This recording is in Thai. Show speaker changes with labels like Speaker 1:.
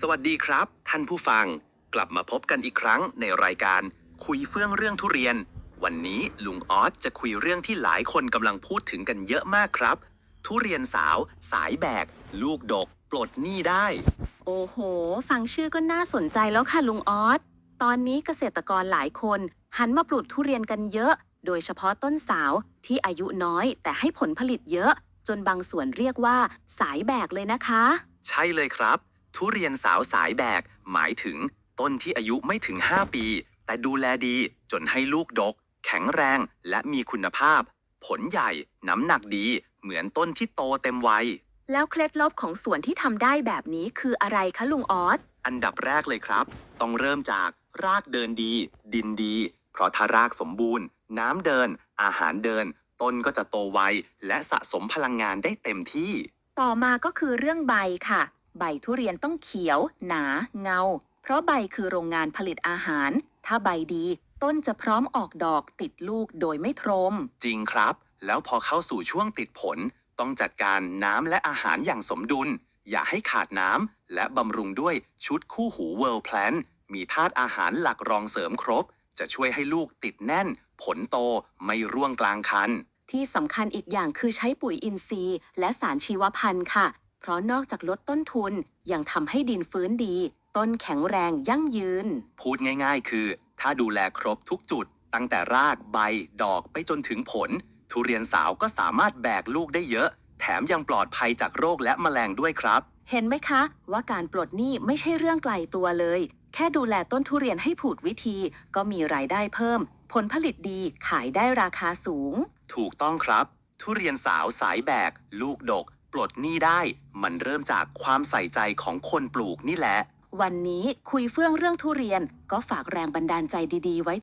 Speaker 1: สวัสดีครับ ท่านผู้ฟังกลับมาพบกันอีกครั้งในรายการคุยเฟื่องเรื่องทุเรียน วันนี้ลุงออสจะคุยเรื่องที่หลายคนกำลังพูดถึงกันเยอะมากครับ ทุเรียนสาว สายแบก ลูกดก ปลดหนี้ได้
Speaker 2: โอ้โห ฟังชื่อก็น่าสนใจแล้วค่ะลุงออสตอนนี้เกษตรกรหลายคน หันมาปลูกทุเรียนกันเยอะ โดยเฉพาะต้นสาวที่อายุน้อยแต่ให้ผลผลิตเยอะ จนบางส่วนเรียกว่า สายแบกเลยนะคะ
Speaker 1: ใช่เลยครับ ทุเรียนสาวสายแบก หมายถึงต้นที่อายุไม่ถึง 5 ปี แต่ดูแลดีจนให้ลูกดก แข็งแรงและมีคุณภาพ ผลใหญ่น้ำหนักดีเหมือนต้นที่โตเต็มวัย
Speaker 2: แล้วเคล็ดลับของสวนที่ทำได้แบบนี้คืออะไรคะลุงออส
Speaker 1: อันดับแรกเลยครับ ต้องเริ่มจากรากเดินดี ดินดี เพราะถ้ารากสมบูรณ์ น้ำเดิน อาหารเดิน ต้นก็จะโตไวและสะสมพลังงานได้เต็มที่
Speaker 2: ต่อมาก็คือเรื่องใบค่ะ ใบทุเรียนต้องเขียว หนา เงา เพราะใบคือโรงงานผลิตอาหาร ถ้าใบดี ต้นจะพร้อมออกดอกติดลูกโดยไม่โทรม
Speaker 1: จริงครับ แล้วพอเข้าสู่ช่วงติดผล ต้องจัดการน้ำและอาหารอย่างสมดุล อย่าให้ขาดน้ำและบำรุงด้วยชุดคู่หู World Plan มีธาตุอาหารหลักรองเสริมครบ จะช่วยให้ลูกติดแน่น ผลโตไม่ร่วงกลางคัน
Speaker 2: ที่สำคัญอีกอย่างคือใช้ปุ๋ยอินทรีย์ และสารชีวพันธุ์ค่ะ เพราะนอกจากลดต้นทุนยังทำให้ดินฟื้นดี ต้นแข็งแรงยั่งยืน
Speaker 1: พูดง่ายๆ คือ ถ้าดูแลครบทุกจุด ตั้งแต่รากใบ ดอกไปจนถึงผล ทุเรียนสาวก็สามารถแบกลูกได้เยอะ แถมยังปลอดภัยจากโรคและแมลงด้วยครับ
Speaker 2: เห็นไหมคะ ว่าการปลดหนี้ไม่ใช่เรื่องไกลตัวเลย แค่ดูแลต้นทุเรียนให้ผูดวิธี ก็มีรายได้เพิ่ม ผลผลิตดีขายได้ราคาสูง
Speaker 1: ถูกต้องครับ ทุเรียนสาวสายแบก ลูกดก ปลดหนี้ได้ มันเริ่มจากความใส่ใจของคนปลูกนี่แหละ
Speaker 2: วันนี้คุยเฟื่องเรื่องทุเรียนก็ฝากแรงบันดาลใจดีๆ ไว้